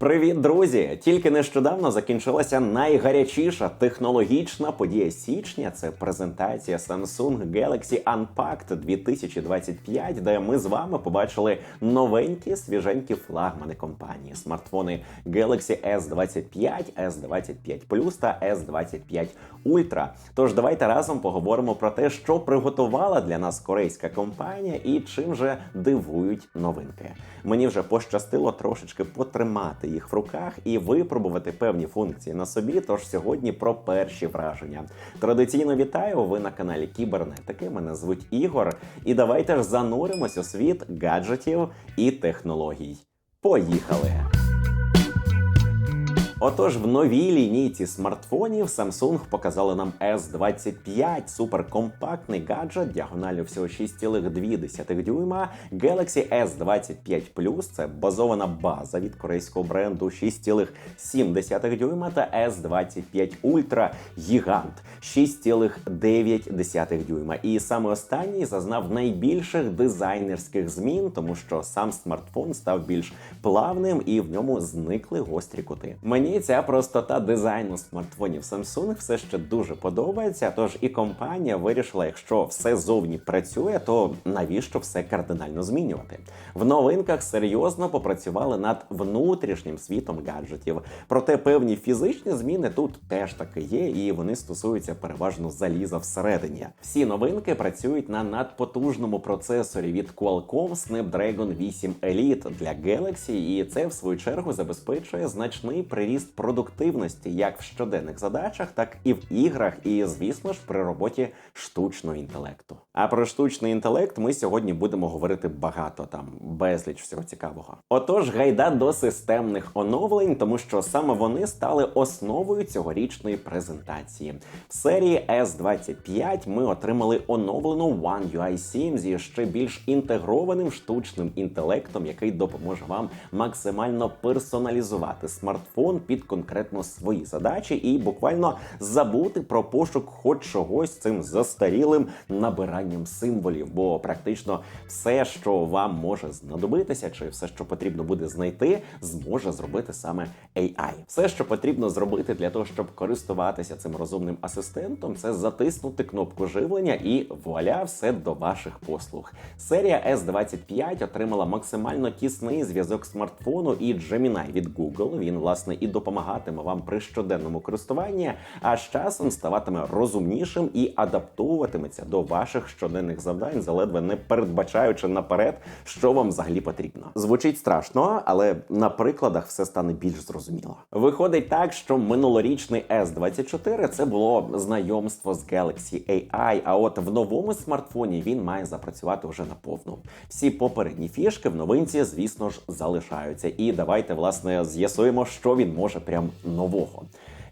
Привіт, друзі! Тільки нещодавно закінчилася найгарячіша технологічна подія січня. Це презентація Samsung Galaxy Unpacked 2025, де ми з вами побачили новенькі свіженькі флагмани компанії. Смартфони Galaxy S25, S25 Plus та S25 Ultra. Тож давайте разом поговоримо про те, що приготувала для нас корейська компанія і чим же дивують новинки. Мені вже пощастило трошечки потримати їх в руках і випробувати певні функції на собі. Тож сьогодні про перші враження. Традиційно вітаю. Ви на каналі Кібернетики. Мене звуть Ігор. І давайте ж зануримось у світ гаджетів і технологій. Поїхали! Отож, в новій лінійці смартфонів Samsung показали нам S25 суперкомпактний гаджет діагоналю всього 6,2 дюйма. Galaxy S25 Plus це базована база від корейського бренду 6,7 дюйма та S25 Ultra гігант 6,9 дюйма. І саме останній зазнав найбільших дизайнерських змін, тому що сам смартфон став більш плавним і в ньому зникли гострі кути. Мені ця простота дизайну смартфонів Samsung все ще дуже подобається. Тож і компанія вирішила, якщо все зовні працює, то навіщо все кардинально змінювати? В новинках серйозно попрацювали над внутрішнім світом гаджетів. Проте певні фізичні зміни тут теж таки є, і вони стосуються переважно заліза всередині. Всі новинки працюють на надпотужному процесорі від Qualcomm Snapdragon 8 Elite для Galaxy, і це в свою чергу забезпечує значний приріст продуктивності як в щоденних задачах, так і в іграх, і звісно ж при роботі штучного інтелекту. А про штучний інтелект ми сьогодні будемо говорити багато там безліч всього цікавого. Отож, гайда до системних оновлень, тому що саме вони стали основою цьогорічної презентації. В серії S25 ми отримали оновлену One UI 7 зі ще більш інтегрованим штучним інтелектом, який допоможе вам максимально персоналізувати смартфон під конкретно свої задачі і буквально забути про пошук хоч чогось цим застарілим набиранням символів, бо практично все, що вам може знадобитися, чи все, що потрібно буде знайти, зможе зробити саме AI. Все, що потрібно зробити для того, щоб користуватися цим розумним асистентом, це затиснути кнопку живлення і вуаля, все до ваших послуг. Серія S25 отримала максимально тісний зв'язок смартфону і Gemini від Google. Він власне і допомагатиме вам при щоденному користуванні, а з часом ставатиме розумнішим і адаптовуватиметься до ваших щоденних завдань, заледве не передбачаючи наперед, що вам взагалі потрібно. Звучить страшно, але на прикладах все стане більш зрозуміло. Виходить так, що минулорічний S24 це було знайомство з Galaxy AI, а от в новому смартфоні він має запрацювати вже наповну. Всі попередні фішки в новинці, звісно ж, залишаються. І давайте власне з'ясуємо, що він може прям нового.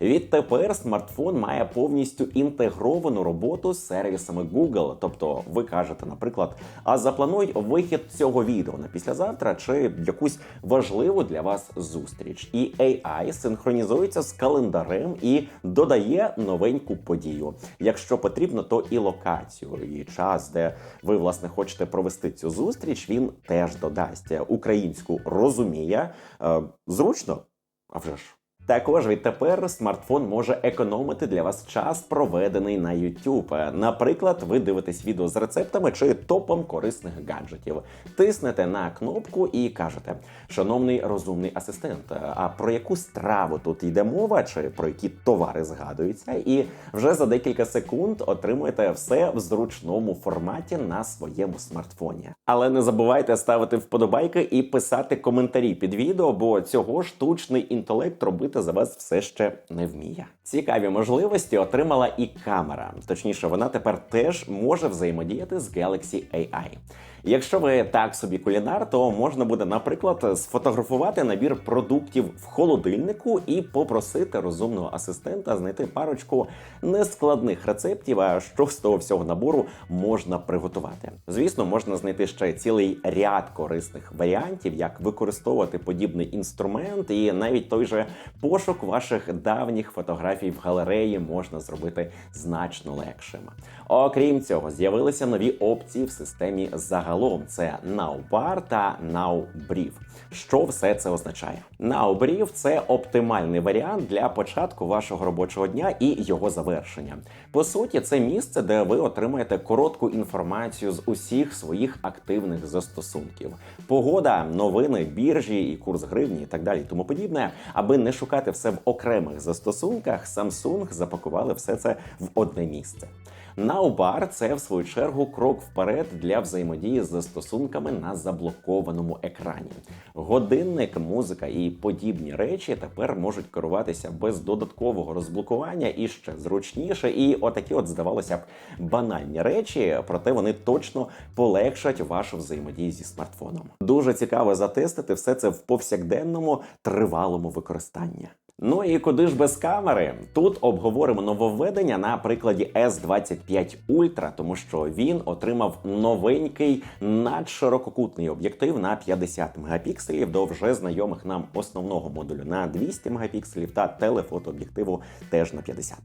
Відтепер смартфон має повністю інтегровану роботу з сервісами Google. Тобто, ви кажете, наприклад, а заплануй вихід цього відео на післязавтра чи якусь важливу для вас зустріч. І AI синхронізується з календарем і додає новеньку подію. Якщо потрібно, то і локацію, і час, де ви власне хочете провести цю зустріч, він теж додасть українську розуміє Е, зручно, а вже ж. Також відтепер смартфон може економити для вас час, проведений на YouTube. Наприклад, ви дивитесь відео з рецептами чи топом корисних гаджетів. Тиснете на кнопку і кажете: Шановний розумний асистент, а про яку страву тут йде мова, чи про які товари згадуються, і вже за декілька секунд отримуєте все в зручному форматі на своєму смартфоні. Але не забувайте ставити вподобайки і писати коментарі під відео, бо цього штучний інтелект робити за вас все ще не вміє. Цікаві можливості отримала і камера. Точніше, вона тепер теж може взаємодіяти з Galaxy AI. Якщо ви так собі кулінар, то можна буде, наприклад, сфотографувати набір продуктів в холодильнику і попросити розумного асистента знайти парочку нескладних рецептів, а що з того всього набору можна приготувати. Звісно, можна знайти ще цілий ряд корисних варіантів, як використовувати подібний інструмент, і навіть той же пошук ваших давніх фотографій в галереї можна зробити значно легшим. Окрім цього, з'явилися нові опції в системі загадування загалом це Nowbar та Nowbrief. Що все це означає? Nowbrief – це оптимальний варіант для початку вашого робочого дня і його завершення. По суті, це місце, де ви отримаєте коротку інформацію з усіх своїх активних застосунків: погода, новини, біржі і курс гривні, і так далі, і тому подібне. Аби не шукати все в окремих застосунках, Samsung запакували все це в одне місце. Nowbar – це в свою чергу крок вперед для взаємодії з застосунками на заблокованому екрані. Годинник, музика і подібні речі тепер можуть керуватися без додаткового розблокування і ще зручніше. І отакі, от здавалося б, банальні речі, проте вони точно полегшать вашу взаємодію зі смартфоном. Дуже цікаво затестити все це в повсякденному тривалому використанні. Ну і куди ж без камери? Тут обговоримо нововведення на прикладі S25 Ultra, тому що він отримав новенький надширококутний об'єктив на 50 мегапікселів до вже знайомих нам основного модулю на 200 мегапікселів та телефотооб'єктиву теж на 50.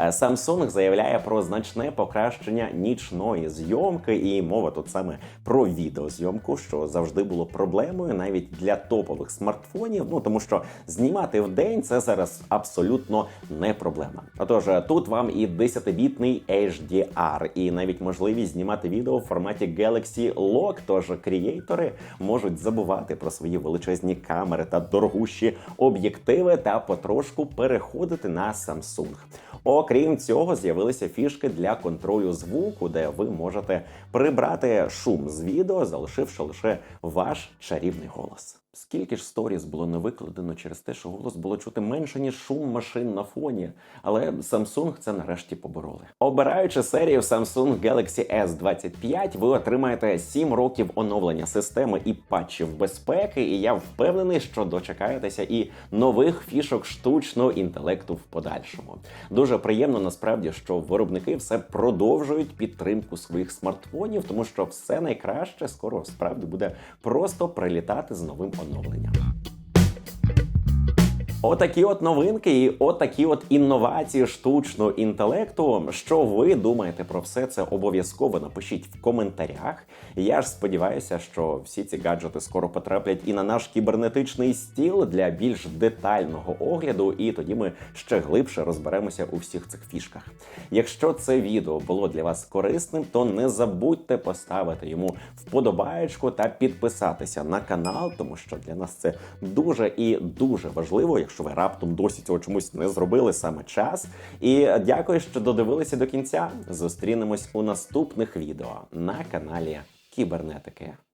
Е, Samsung заявляє про значне покращення нічної зйомки, і мова тут саме про відеозйомку, що завжди було проблемою навіть для топових смартфонів. Ну тому що знімати в день це зараз абсолютно не проблема. Отож, тут вам і 10-бітний HDR, і навіть можливість знімати відео в форматі Galaxy Log, Тож креатори можуть забувати про свої величезні камери та дорогущі об'єктиви та потрошку переходити на Samsung. Окрім цього, з'явилися фішки для контролю звуку, де ви можете прибрати шум з відео, залишивши лише ваш чарівний голос. Скільки ж сторіс було не викладено через те, що голос було чути менше, ніж шум машин на фоні. Але Samsung це нарешті побороли. Обираючи серію Samsung Galaxy S25, ви отримаєте 7 років оновлення системи і патчів безпеки. І я впевнений, що дочекаєтеся і нових фішок штучного інтелекту в подальшому. Дуже приємно насправді, що виробники все продовжують підтримку своїх смартфонів, тому що все найкраще скоро справді буде просто прилітати з новим оновленням відновлення. Отакі от новинки і отакі от інновації штучного інтелекту. Що ви думаєте про все це? Обов'язково напишіть в коментарях. Я ж сподіваюся, що всі ці гаджети скоро потраплять і на наш кібернетичний стіл для більш детального огляду, і тоді ми ще глибше розберемося у всіх цих фішках. Якщо це відео було для вас корисним, то не забудьте поставити йому вподобаєчку та підписатися на канал, тому що для нас це дуже і дуже важливо. Якщо ви раптом досі цього чомусь не зробили саме час. І дякую, що додивилися до кінця. Зустрінемось у наступних відео на каналі Кібернетики.